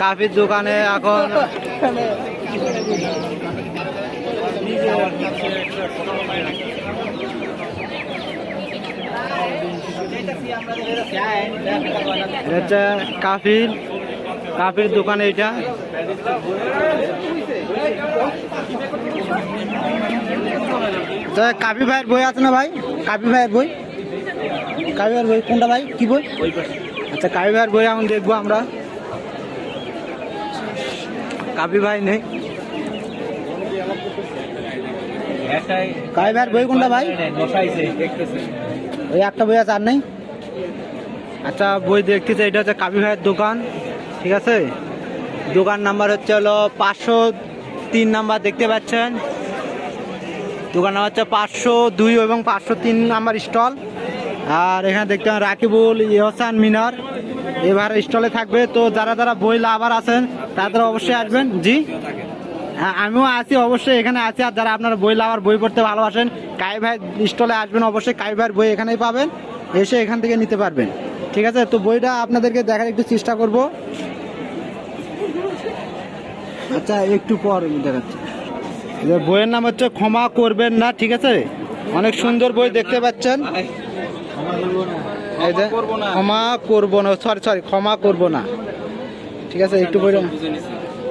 কাফির দোকানে এখন এটা কাফির কাফির দোকান এইটা তো কাফি ভাইয়ের বই আছে না ভাই? কাফি ভাইয়ের বই? কাফি ভাইয়ের বই, কোনটা ভাই? কি বই? আচ্ছা কাফি ভাইয়ের বই এখন দেখব আমরা। কাবি ভাই নেই। কাফি ভাইয়ের বই কোনটা ভাই? ওই একটা বই আছে, আর নেই? আচ্ছা বই দেখতেছে, এটা হচ্ছে কাবি ভাইয়ের দোকান, ঠিক আছে? দোকান নাম্বার হচ্ছে হলো পাঁচশো তিন নাম্বার, দেখতে পাচ্ছেন? দোকান নাম্বার হচ্ছে পাঁচশো দুই এবং পাঁচশো তিন নাম্বার স্টল। আর এখানে দেখতে পাবেন রাকিবুল, ইহসান মিনার। এবার স্টলে থাকবে। তো যারা যারা বই লাভার আছেন তারা অবশ্যই আসবেন। জি? হ্যাঁ আমিও আছি, অবশ্যই এখানে আছি। আর যারা আপনারা বই লাভার, বই পড়তে ভালোবাসেন, কাই ভাই স্টলে আসবেন, অবশ্যই কাই ভাইয়ের বই এখানেই পাবেন। এসে এখান থেকে নিতে পারবেন। ঠিক আছে? তো বইটা আপনাদেরকে দেখার একটু চেষ্টা করব। আচ্ছা একটু পর দেখাচ্ছি। বইয়ের নাম হচ্ছে ক্ষমা করবেন না, ঠিক আছে? অনেক সুন্দর বই দেখতে পাচ্ছেন। এই যে ক্ষমা করব না সরি সরি ক্ষমা করব না। ঠিক আছে একটু বলুন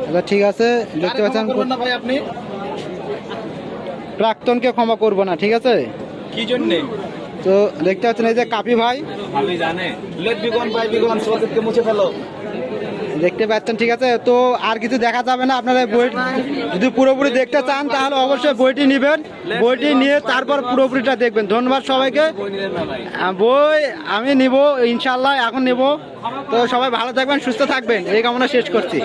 আচ্ছা ঠিক আছে দেখতে পাচ্ছেন প্রাক্তনকে ক্ষমা করব না ঠিক আছে? কি জন্যে? তো দেখতে পাচ্ছেন এই যে কাপি ভাই। আমি জানে। মুছে ফেলো। দেখতে পাচ্ছেন, ঠিক আছে? তো আর কিছু দেখা যাবে না। আপনারা বই যদি পুরোপুরি দেখতে চান, তাহলে অবশ্যই বইটি নেবেন। বইটি নিয়ে তারপর পুরোপুরিটা দেখবেন। ধন্যবাদ সবাইকে। বই আমি নিব, ইনশাল্লাহ এখন নেব। তো সবাই ভালো থাকবেন, সুস্থ থাকবেন। এই কামনা শেষ করছি।